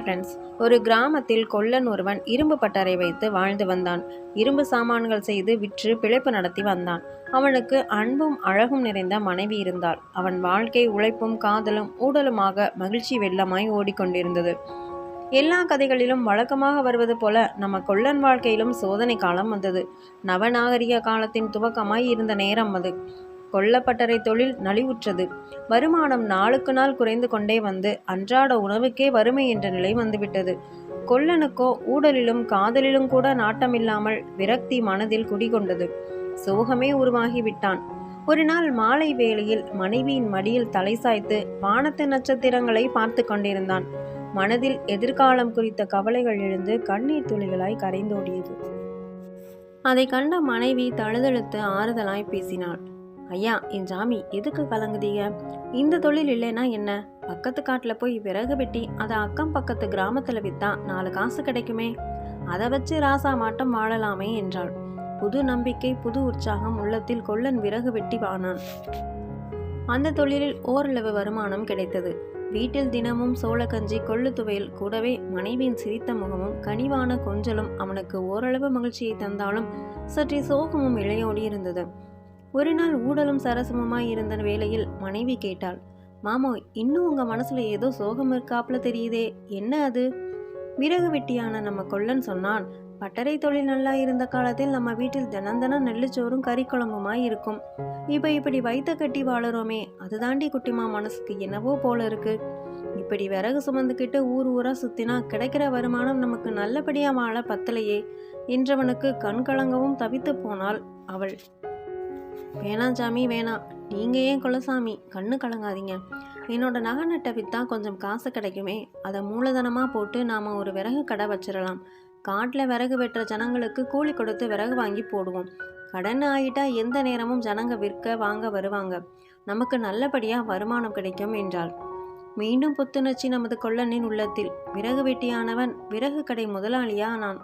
Hi friends ஒரு கிராமத்தில் கொல்லன் ஒருவன் இரும்பு பட்டறை வைத்து வாழ்ந்து வந்தான். இரும்பு சாமான்கள் செய்து விற்று பிழைப்பு நடத்தி வந்தான். அவனுக்கு அன்பும் அழகும் நிறைந்த மனைவி இருந்தாள். அவன் வாழ்க்கை உழைப்பும் காதலும் ஊடலுமாக மகிழ்ச்சி வெள்ளமாய் ஓடிக்கொண்டிருந்தது. எல்லா கதைகளிலும் வழக்கமாக வருவது போல நம்ம கொல்லன் வாழ்க்கையிலும் சோதனை காலம் வந்தது. நவநாகரிக காலத்தின் துவக்கமாய் இருந்த நேரம் அது. கொல்லப்பட்டறை தொழில் நலிவுற்றது. வருமானம் நாளுக்கு நாள் குறைந்து கொண்டே வந்து அன்றாட உணவுக்கே வறுமை என்ற நிலை வந்துவிட்டது. கொல்லனுக்கோ ஊடலிலும் காதலிலும் கூட நாட்டமில்லாமல் விரக்தி மனதில் குடிகொண்டது. சோகமே உருவாகிவிட்டான். ஒரு நாள் மாலை வேளையில் மனைவியின் மடியில் தலை சாய்த்து வானத்து நட்சத்திரங்களை பார்த்து கொண்டிருந்தான். மனதில் எதிர்காலம் குறித்த கவலைகள் எழுந்து கண்ணீர் துளிகளாய் கரைந்தோடியது. அதை கண்ட மனைவி தழுதழுத்து ஆறுதலாய் பேசினாள். ஐயா என் ஜாமி எதுக்கு கலங்குதீங்க? இந்த தொழில் இல்லைன்னா என்ன? பக்கத்து காட்டில் போய் விறகு வெட்டி அதை அக்கம் பக்கத்து கிராமத்தில் விற்றா நாலு காசு கிடைக்குமே? அதை வச்சு ராசா மாட்டம் வாழலாமே என்றாள். புது நம்பிக்கை புது உற்சாகம் உள்ளத்தில் கொல்லன் விறகு வெட்டி வானான். அந்த தொழிலில் ஓரளவு வருமானம் கிடைத்தது. வீட்டில் தினமும் சோளக்கஞ்சி கொள்ளு துவையல் கூடவே மனைவியின் சிரித்த முகமும் கனிவான கொஞ்சலும் அவனுக்கு ஓரளவு மகிழ்ச்சியை தந்தாலும் சற்றே சோகமும் இளையோடி இருந்தது ஒரு நாள் ஊடலும் சரசமுமாய் இருந்த வேளையில் மனைவி கேட்டாள் மாமோ இன்னும் உங்க மனசுல ஏதோ சோகம் இருக்காப்ல தெரியுதே என்ன அது? விறகு வெட்டியான நம்ம கொல்லன் சொன்னான் பட்டறை தொழில் நல்லா இருந்த காலத்தில் நம்ம வீட்டில் தினம் நெல்லுச்சோறும் கறிக்குழம்புமாய் இருக்கும். இப்போ இப்படி வைத்த கட்டி வாழறோமே அதுதாண்டி குட்டிமா மனசுக்கு என்னவோ போல இருக்கு. இப்படி விறகு சுமந்துக்கிட்டு ஊர் ஊரா சுத்தினா கிடைக்கிற வருமானம் நமக்கு நல்லபடியா வாழ பத்தலையே என்றவனுக்கு கண் கலங்கவும் தவித்து போனாள் அவள். வேணாம் சாமி வேணாம். நீங்கள் ஏன் குலசாமி? கண்ணு கலங்காதீங்க. என்னோட நகை நட்டை விற்றா கொஞ்சம் காசு கிடைக்குமே. அதை மூலதனமாக போட்டு நாம் ஒரு விறகு கடை வச்சிடலாம். காட்டில் விறகு வெட்டுற ஜனங்களுக்கு கூலி கொடுத்து விறகு வாங்கி போடுவோம். கடன் ஆகிட்டா எந்த நேரமும் ஜனங்க விற்க வாங்க வருவாங்க. நமக்கு நல்லபடியாக வருமானம் கிடைக்கும் என்றாள். மீண்டும் புத்துணர்ச்சி நமது கொள்ளனின் உள்ளத்தில். விறகு வெட்டியானவன் விறகு கடை முதலாளியா நான்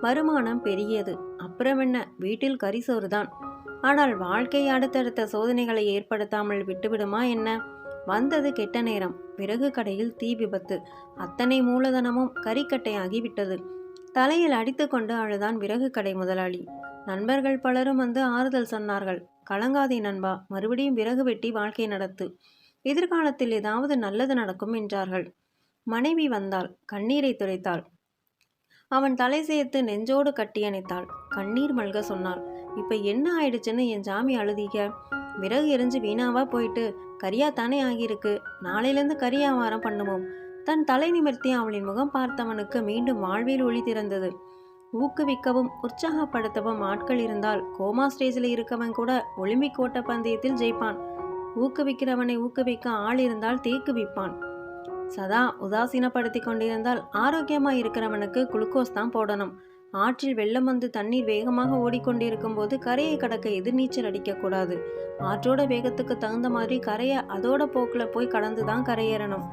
வருமானம் பெரியது. அப்புறம் என்ன? வீட்டில் கரிசோறு தான் ஆனால் வாழ்க்கை அடுத்தடுத்த சோதனைகளை ஏற்படுத்தாமல் விட்டுவிடுமா என்ன? வந்தது கெட்ட நேரம். பிறகு கடையில் தீ விபத்து. அத்தனை மூலதனமும் கறிக்கட்டையாகி விட்டது. தலையில் அடித்துக்கொண்டு அழுதான் விறகு கடை முதலாளி. நண்பர்கள் பலரும் வந்து ஆறுதல் சொன்னார்கள். கலங்காதே நண்பா. மறுபடியும் விறகு வெட்டி வாழ்க்கை நடத்து. எதிர்காலத்தில் ஏதாவது நல்லது நடக்கும் என்றார்கள். மனைவி வந்தாள். கண்ணீரை துடைத்தாள். அவன் தலை சேர்த்து நெஞ்சோடு கட்டியணைத்தாள் கண்ணீர் மல்க சொன்னாள். இப்போ என்ன ஆயிடுச்சுன்னு என் ஜாமி அழுதிக்க விறகு எரிஞ்சு வீணாவா போயிட்டு கரியா தானே ஆகியிருக்கு. நாளையிலேருந்து கரியாவாரம் பண்ணுவோம். தன் தலை நிமிர்த்தி அவளின் முகம் பார்த்தவனுக்கு மீண்டும் வாழ்வில் ஒளி திறந்தது. ஊக்குவிக்கவும் உற்சாகப்படுத்தவும் ஆட்கள் இருந்தால் கோமா ஸ்டேஜில் இருக்கவன் கூட ஒலிம்பிக் ஓட்ட பந்தயத்தில் ஜெயிப்பான். ஊக்குவிக்கிறவனை ஊக்குவிக்க ஆள் இருந்தால் தேக்குவிப்பான் சதா உதாசீனப்படுத்தி கொண்டிருந்தால் ஆரோக்கியமாக இருக்கிறவனுக்கு குளுக்கோஸ் தான் போடணும். ஆற்றில் வெள்ளம் வந்து தண்ணீர் வேகமாக ஓடிக்கொண்டிருக்கும் போது கரையை கடக்க எதிர்நீச்சல் அடிக்கக்கூடாது. ஆற்றோட வேகத்துக்கு தகுந்த மாதிரி கரையை அதோட போக்கில் போய் கடந்து தான் கரையேறணும்.